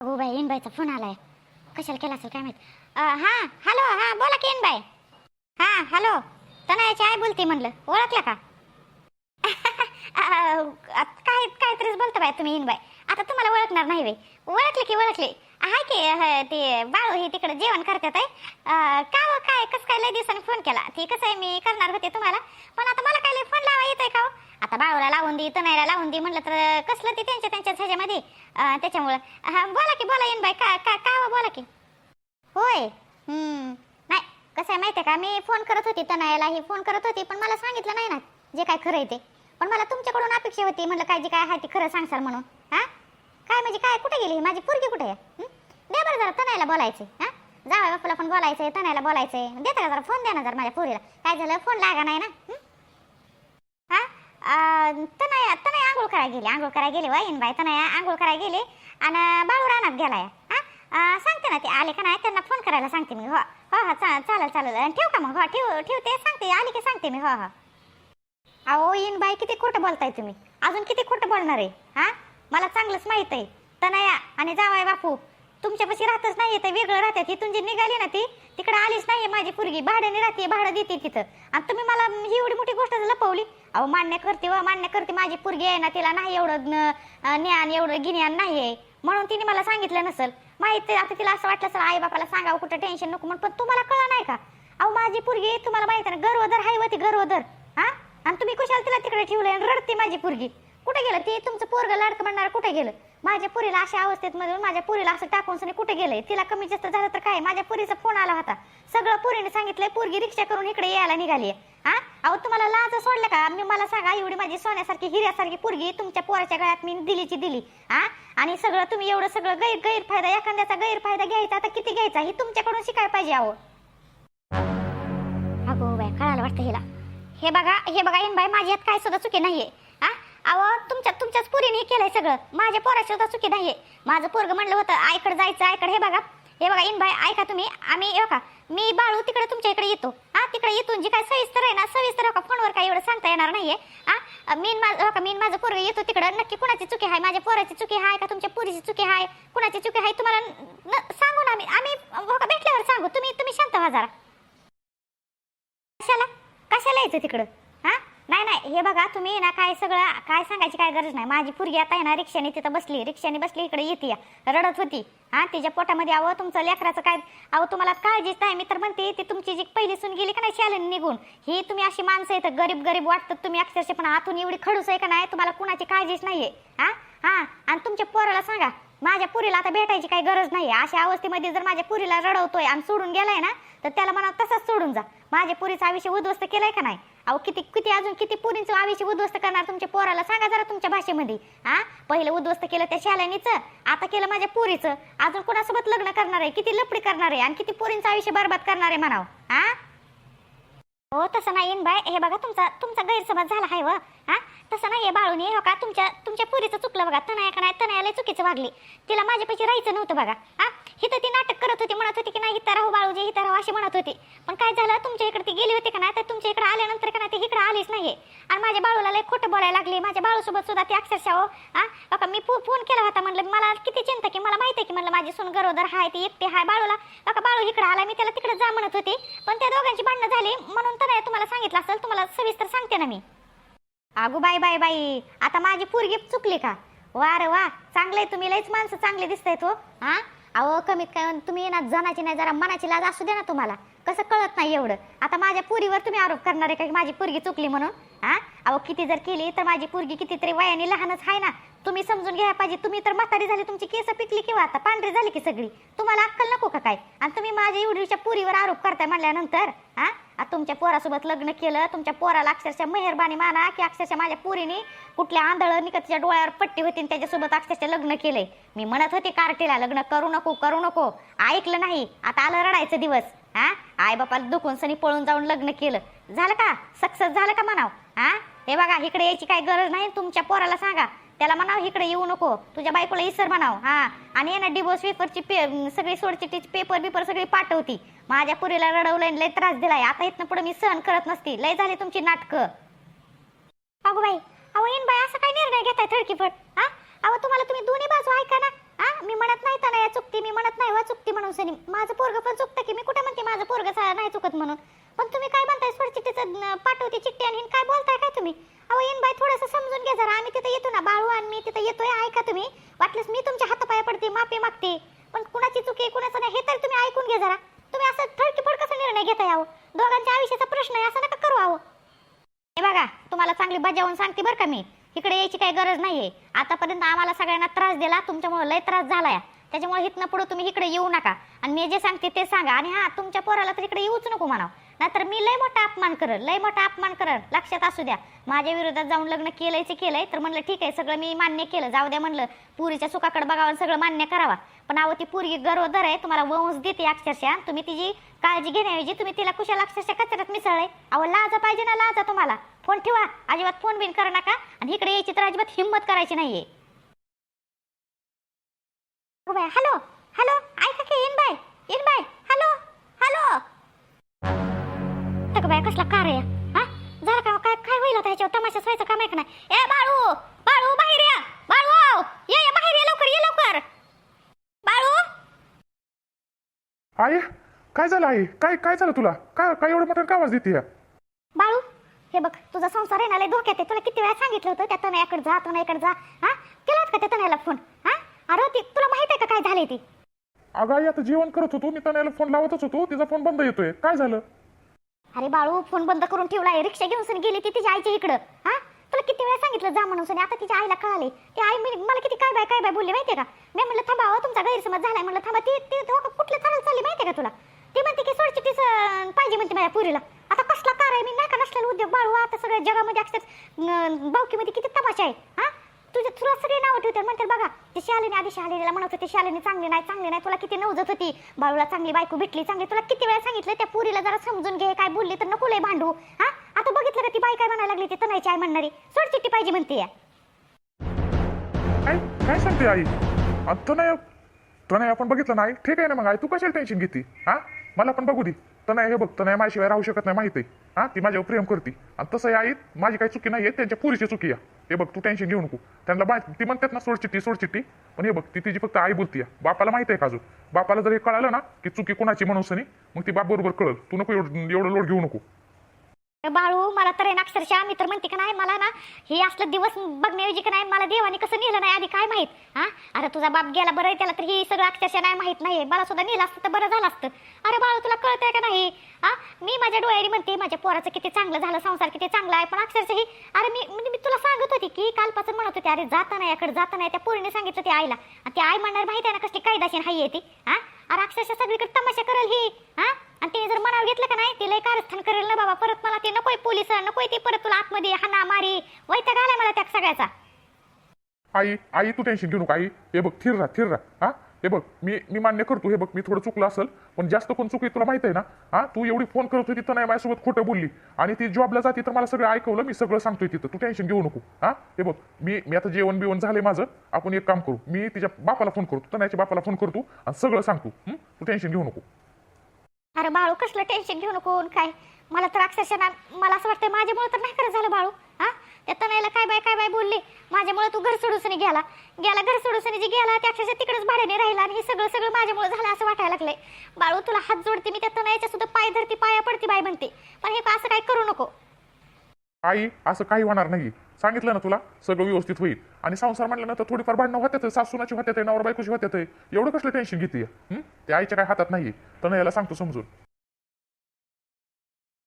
हो बाई इनबाईचा फोन आलाय. कशाला केला असेल काय माहीत? हा हॅलो हा बोला की इनबाई. हा हॅलो तनयाची आई बोलते म्हणलं. ओळखलं का? काय काहीतरीच बोलता बाय तुम्ही इनबाई. आता तुम्हाला ओळखणार नाही बाई. ओळखले की ओळखले. हाय की ते बाळू हे तिकडे जेवण करतात आहे अं, का हो, काय कसं काय लय दिवसांनी फोन केला? ते कसं आहे मी करणार होते तुम्हाला. पण आता मला काय लय फोन लावा येतोय का हो? आता बाळूला लावून दे तनयला लावून दे म्हटलं तर कसलं ते त्यांच्या त्यांच्याच ह्याच्यामध्ये? अं, त्याच्यामुळं. हां बोला की बोला येईन बाई का का का हो, बोला की. होय. हम्म. नाही कसं आहे माहिती आहे का मी फोन करत होती तनयाला ही फोन करत होती पण मला सांगितलं नाही ना जे काय खरं आहे ते. पण मला तुमच्याकडून अपेक्षा होती म्हटलं काय जे काय आहे ते खरं सांगसाल म्हणून. हा? काय म्हणजे काय कुठे गेली माझी पोरगी कुठे आहे? हं? दे बरं जरा तनायला बोलायचे हा? जावा बापूला पण बोलायचंय तनायला बोलायचंय. देता का जरा फोन द्या ना जरा माझ्या पोरीला. काय झालं? फोन लागा नाही ना? हं? हा? अं, तनया तनया आंघोळ करायला गेली. आंघोळ करायला गेली वाईन बाई तनया आंघोळ करायला गेली आणि बाळू रानात गेलाय. हा? अं, सांगते ना ते आले का नाही? त्यांना फोन करायला सांगते मी. हो हो हो चा चालेल चालेल. ठेव का मग? हो ठेव ठेवते सांगते. आली की सांगते मी. हो हो. अहो येईन बाई किती खोटं बोलताय तुम्ही. अजून किती खोटं बोलणार? आहे हा? मला चांगलंच माहीत आहे. तनया आणि जावाय बापू. तुमच्यापाशी राहतच नाही ते वेगळं राहतात इथून जे निघाली ना ती तिकडे आलीच नाही माझी पोरगी. भाड्याने राहते भाडं देते तिथं. आणि तुम्ही मला ही एवढी मोठी गोष्ट लपवली? अहो मान्य करते व मान्य करते. माझी पोरगी आहे ना तिला नाही एवढं न- ज्ञान एवढं गिन्यान नाही आहे म्हणून तिने मला सांगितलं नसल. माहिती आता तिला असं वाटलं असेल आई बापाला सांगावं कुठं टेन्शन नको म्हणून. पण तुम्हाला कळलं नाही का? अहो माझी पोरगी तुम्हाला माहिती ना गर्वधर आहे ती गर्वदर हा? आणि तुम्ही कुशाल तिला तिकडे ठेवलं रडते माझी पोरगी? कुठे गेलं ते? तुमचं पोरग लाडकं म्हणणार कुठे गेलं? माझ्या पुरीला अशा अवस्थेत मधून माझ्या पुरीला असं टाकून सुने कुठे गेलंय? तिला कमी जास्त झालं तर काय? माझ्या पुरीचा फोन आला होता. सगळं पुरीने सांगितलंय पोरगी रिक्षा करून इकडे यायला निघाली हा? अहो तुम्हाला लाज सोडलं का? मी मला सांगा एवढी माझी सोन्यासारखी हिऱ्यासारखी पोरगी तुमच्या पोराच्या गळ्यात मी दिलीची दिली. हा? आणि सगळं तुम्ही एवढं सगळं गैर गैरफायदा एखाद्याचा गैरफायदा घ्यायचा आता किती घ्यायचा? ही तुमच्याकडून शिकायला पाहिजे अहो. अगो बाय कळायला वाटतं हिला. हे बघा हे बघा येईन बाई माझी यात काय सुद्धा चुकी नाहीये. अहो तुमच्या तुमच्याच पुरीने हे केलंय सगळं. माझ्या पोराची सुद्धा चुकी नाहीये. माझं पोरग म्हणलं होतं आयकड जायचं आयकड हे बघा. हे बघा इन भाई ऐका तुम्ही. आम्ही येऊ बघा मी बाळू तिकडे तुमच्या इकडे येतो. हा तिकडे येतून जी काय सविस्तर आहे ना सविस्तर हो का फोनवर काय एवढं सांगता येणार नाहीये. हा मी माझं हो का मी माझं पोरग येतो तिकडे. नक्की कुणाची चुकी आहे माझ्या पोराची चुकी आहे का तुमच्या पुरीची चुकी आहे कुणाची चुकी आहे तुम्हाला न- सांगू ना आम्ही. आम्ही हो का भेटल्यावर सांगू. तुम्ही तुम्ही शांत व्हा जरा. कशाला? कशाला यायचं तिकडं? हे बघा तुम्ही ना काय सगळं काय सांगायची काय गरज नाही. माझी पुरगी आता आहे ना रिक्षाने तिथं बसली. रिक्षाने बसली इकडे येते. रडत होती. हा तिच्या पोटामध्ये अहो तुमचं लेकराचं काय अहो तुम्हाला काळजीच नाही. मी तर म्हणते ती तुमची जी पहिली सून गेली का नाही शालन निघून ही तुम्ही अशी माणसं येतं गरीब गरीब वाटतात तुम्ही अक्षरशः पण आतून एवढी खडूस आहे का नाही तुम्हाला कुणाची काळजीच नाही आहे हा? हा? आणि तुमच्या पोराला सांगा माझ्या पुरीला आता भेटायची काही गरज नाही अशा अवस्थेमध्ये जर माझ्या पुरीला रडवतोय आणि सोडून गेलाय ना तर त्याला म्हणा तसंच सोडून जा. माझ्या पुरीचा आयुष्य उद्ध्वस्त केलाय का नाही? अहो किती किती अजून किती पुरींचं आयुष्य उद्ध्वस्त करणार तुमच्या पोराला? सांगा जरा तुमच्या भाषेमध्ये. हा? पहिलं उद्ध्वस्त केलं त्या शाल्यानीचं आता केलं माझ्या पुरीचं. अजून कोणासोबत लग्न करणार आहे? किती लपडी करणार आहे? आणि किती पुरींचं आयुष्य बरबाद करणार आहे म्हणाव? हा? हो तसं नाही येईन बाय. हे बघा तुमचा तुमचा गैरसमज झाला आहे व. हा? तसं नाही बाळून हो का? तुमच्या तुमच्या पुरीचं चुकलं बघा. तनया का नाही? तनयाला चुकीचं वागली. तिला माझ्यापाशी राहायचं नव्हतं बघा. हा? हिथं ती नाटक करत होती म्हणत होती की नाही हिता राहू बाळूजी हिता राहू अशी म्हणत होती. पण काय झालं? तुमच्या इकडे ती गेली होती का नाही? तर तुमच्या इकडे आल्यानंतर का नाही ती इकडे आलीच नाही आणि माझ्या बाळूला लय खोटं बोलायला लागली. माझ्या बाळूसोबत सुद्धा ती अक्षरशः हो हा? हो बघा मी फोन केला होता म्हणलं मला किती चिंता की मला माहिती आहे की म्हणलं माझी सून गरोदर हाय ती एकटी हाय बाळूला. हो बघा बाळू इकडे आला मी त्याला तिकडे जा म्हणत होती. पण त्या दोघांची भांडणं झाली. म्हणून तर तुम्हाला सांगितलं असेल तुम्हाला सविस्तर सांगते ना मी. अगो बाई बाई बाई आता माझी पोरगी चुकली का? वा रे वा चांगले तुम्ही लयच माणसं चांगले दिसत आहेत हो हा? अहो कमीत कमी तुम्ही ना जनाची नाही जरा मनाची लाज असू दे ना तुम्हाला. कसं कळत नाही एवढं? आता माझ्या पुरीवर तुम्ही आरोप करणार आहे का माझी पोरगी चुकली म्हणून हा? अहो किती जर केली तर माझी पोरगी कितीतरी वयाने लहानच आहे ना. तुम्ही समजून घ्या पाहिजे. तुम्ही तर म्हातारी झाली तुमची केस पिकली किंवा आता पांढरी झाली की सगळी. तुम्हाला अक्कल नको का काय? आणि तुम्ही माझ्या एवढीच्या पुरीवर आरोप करताय म्हणल्यानंतर हा? तुमच्या पोरासोबत लग्न केलं तुमच्या पोराला अक्षरशः मेहरबानी माना की अक्षरशः माझ्या पुरीने कुठल्या आंधळ निकतच्या डोळ्यावर पट्टी होती आणि त्याच्यासोबत अक्षरशः लग्न केलंय. मी म्हणत होते कार्टीला लग्न करू नको करू नको. ऐकलं नाही. आता आलं रडायचं दिवस. हा? आई बापाला दुखून सनी पळून जाऊन लग्न केलं. झालं का? सक्सेस झालं का म्हणाव? हा? हे बघा इकडे यायची काय गरज नाही तुमच्या पोराला सांगा. त्याला म्हणाव इकडे येऊ नको. तुझ्या बायकोला इसर म्हणाव. हा. आणि ये ना डिवोर्स पेपरची पे सगळी सोडचिटीची पेपर बिपर सगळी पाठवती. माझ्या पुरीला रडवलंय लय त्रास दिलाय. आता इथनं पुढे मी सहन करत नसती. लय झाली तुमची नाटकं. अगो बाई अहो येईन बाई असं काय निर्णय घेताय थडकीफट हा? अहो तुम्हाला तुम्ही दोन्ही बाजू ऐका ना. हा? मी म्हणत नाही तर म्हणत नाही वा चुकती म्हणून सनी. माझं पोरग पण चुकतं की मी कुठे म्हणते माझं पोरग नाही चुकत म्हणून? पण तुम्ही काय म्हणताय स्वरचिट्टीचं पाठवते चिठ्ठी आणि काय बोलताय काय तुम्ही? अहो येईन बाई थोडंसं समजून घ्या जरा. आम्ही तिथं येतो ना बाळू आणि मी तिथं येतोय ऐका तुम्ही. वाटलंच मी तुमच्या हातापाया पडते माफी मागते. पण कुणाची चुकी कुणाचं नाही हे तर तुम्ही ऐकून घ्या जरा. तुम्ही असं थडकी कसा निर्णय घेताय आहो दोघांच्या आयुष्याचा प्रश्न आहे असं नका करू आहो हे बघा तुम्हाला चांगली बजावून सांगते बरं का मी. इकडे यायची काही गरज नाहीये. आतापर्यंत आम्हाला सगळ्यांना त्रास दिला तुमच्यामुळे लय त्रास झालाय. त्याच्यामुळे इथनं पुढे तुम्ही इकडे येऊ नका. आणि मी जे सांगते ते सांगा. आणि हा तुमच्या पोराला तर इकडे येऊच नको म्हणावं. नाहीतर मी लय मोठा अपमान करल लय मोठा अपमान करल. लक्षात असू द्या. माझ्या विरोधात जाऊन लग्न केलंयचं केलंय तर म्हणलं ठीक आहे सगळं मी मान्य केलं. जाऊ द्या म्हणलं पुरीच्या सुखाकडे बघावं सगळं मान्य करावा. पण अहो ती पुरगी गरोदर आहे तुम्हाला वंश देते अक्षरशः. तुम्ही तिची काळजी घेण्याऐवजी तुम्ही तिला कुशाला अक्षरशः कचऱ्यात मिसळले अहो लाजा पाहिजे ना लाजा तुम्हाला. फोन ठेवा. अजिबात फोन बिन करा नका. आणि इकडे यायची तर अजिबात हिंमत करायची नाहीये. हॅलो हॅलो ऐका की इन बाय इन बाय. बाय कसला कार आहे? हा? झालं का काय काय होईल आता ह्याच्यावर तमाशा व्हायचं काम आहे का नाही? ए बाळू! बाळू बाहेर या! बाळू ये ये बाहेर ये लवकर ये लवकर! बाळू! आई काय झालं आई? काय काय झालं तुला? काय काय एवढं मोठं आवाज देते बाळू हे बघ तुझा संसार आहे ना लय धोक्यात आहे. तुला किती वेळा सांगितलं होतं त्या तनयाकडे जा तनयाकडे जा. हा? केलात का त्या तनयाला फोन हा? अरे ती तुला माहीत आहे का काय झालंय ती? अगं आई आता जेवण करत होतो. मी तनयाला फोन लावतच होतो. तिचा फोन बंद येतोय. काय झालं? अरे बाळू फोन बंद करून ठेवलाय रिक्षा घेऊन सनी गेली ती तिच्या आईच्या इकडं. हा? तुला किती वेळा सांगितलं जा म्हणून सनी. आता तिच्या आईला कळाले ती आई मी मला किती काय बाय काय बाय बोलली माहितीये का? मी म्हणलं थांबा हो, तुमचा गैरसमज झालाय. म्हणलं थांबा ती ती तो कुठलं चालत चालली माहितीये का तुला? ती म्हणते की सोडची सोडचिटीच पाहिजे म्हणते माझ्या पुरीला. आता कसला कार आहे? मी नाही का नसलेला उद्योग? बाळू आता सगळ्या जगामध्ये अक्षर बावकीमध्ये किती तमाशा आहे? हा? तुझे तुला सगळे नाव ठेवते म्हणते बघा ते शालिनी आधी शालिनीला म्हणत होते शालिनी चांगली नाही चांगली नाही तुला किती नवजत होती. बाळूला चांगली बायको भेटली चांगली. तुला किती वेळा सांगितलं त्या पुरीला जरा समजून घे काय बोलली तर नको लय भांडू. हा? आता बघितलं का ती बाई काय म्हणायला लागली ती तनायची आई म्हणणारी. सोड चिठ्ठी पाहिजे म्हणते काय काय सांगते आई? नाही तुला नाही आपण बघितलं नाही. ठीक आहे ना मग आई तू कशाला टेन्शन घेते? हा? मला पण बघू दे. तर नाही हे बघ नाही माझ्याशिवाय राहू शकत नाही माहिती आहे. हा ती माझ्यावर प्रेम करते. आणि तसं आई माझी काही चुकी नाही आहे त्यांच्या पुरीची चुकी आहे हे बघ तू टेन्शन घेऊ नको. त्यांना बा ती म्हणतात ना सोड चिठ्ठी सोड चिठ्ठी. पण हे बघ ती तिची फक्त आई बोलती आहे बापाला माहिती आहे का अजून? बापाला जर हे कळालं ना की चुकी कोणाची म्हणून सनी मग ती बाप बरोबर कळल. तू नको एवढं एवढं लोड घेऊ नको. बाळू मला तर आहे ना अक्षरशः मी तर म्हणते का नाही मला ना हे असलं दिवस बघण्याऐवजी का नाही मला देवाने कसं नेलं नाही आधी काय माहीत? हा? अरे तुझा बाप गेला बरं त्याला तर हे सगळं अक्षरशः नाही माहीत नाही मला सुद्धा नेलं असतं तर बरं झालं असतं. अरे बाळू तुला कळतंय का नाही? हा? मी माझ्या डोळ्याने म्हणते माझ्या पोराचं किती चांगलं झालं संसार किती चांगला आहे पण अक्षरशः ही अरे मी म्हणजे मी तुला सांगत होती की कालपासून म्हणत होती अरे जाता नाही याकडे जाता नाही त्या पोरीने सांगितलं ते आईला. आणि ती आई म्हणणार माहिती आहे ना कसली कायदाशीर हाई येते हा? राक्षस सगळीकडे तमाशा करेल ही. हा आणि तिने जर मनावर घेतलं का नाही तिला कारस्थान करेल ना बाबा. परत मला ते नकोय पोलीस नकोय ते परत तुला आतमध्ये हाना मारी. वैताग आलाय मला त्या सगळ्याचा. आई आई तू टेन्शन घेऊ नका आई. हे बघ थिर राहा थिर राहा हा? हे बघ मी मी मान्य करतो हे बघ मी थोडं चुकलं असेल पण जास्त कोण चुकी तुला माहिती आहे ना? हा तू एवढी फोन करत होती तर नाही माझ्यासोबत खोटं बोलली. आणि ती जॉबला जाते तर मला सगळं ऐकवलं मी सगळं सांगतोय तिथं. तू टेन्शन घेऊ नको. हा हे बघ मी मी आता जेवण बिवण झालंय माझं आपण एक काम करू. मी तिच्या बापाला फोन करतो तनाच्या बापाला फोन करतो आणि सगळं सांगतो. तू टेन्शन घेऊ नको. अरे बाळू कसलं टेन्शन घेऊ नको काय? मला तर अक्षरशः ना मला असं वाटतं माझ्यामुळे तर नाही खरं झालं बाळू. हा? त्या तनाईला काय बाय काय बाय बोलली? माझ्यामुळे तू घर सोडूसनी गेला. गेला घर सोडूसनी जी गेला त्या अक्षरशः तिकडेच भाड्याने राहिला आणि हे सगळं सगळं माझ्यामुळे झालं असं वाटायला लागलंय. बाळू तुला हात जोडते मी त्या तनाईच्या सुद्धा पाय धरती पाया पडती बाय म्हणते. पण हे असं काय करू नको. आई असं काही होणार नाही. सांगितलं ना तुला सगळं व्यवस्थित होईल. आणि संसार म्हणलं ना तर थोडीफार भांडणं होत्यात सासूनाची होत्यात नवरा बायकोची होत्यात. एवढं कसलं टेन्शन घेते ते आईच्या काय हातात नाही तर याला सांगतो समजून.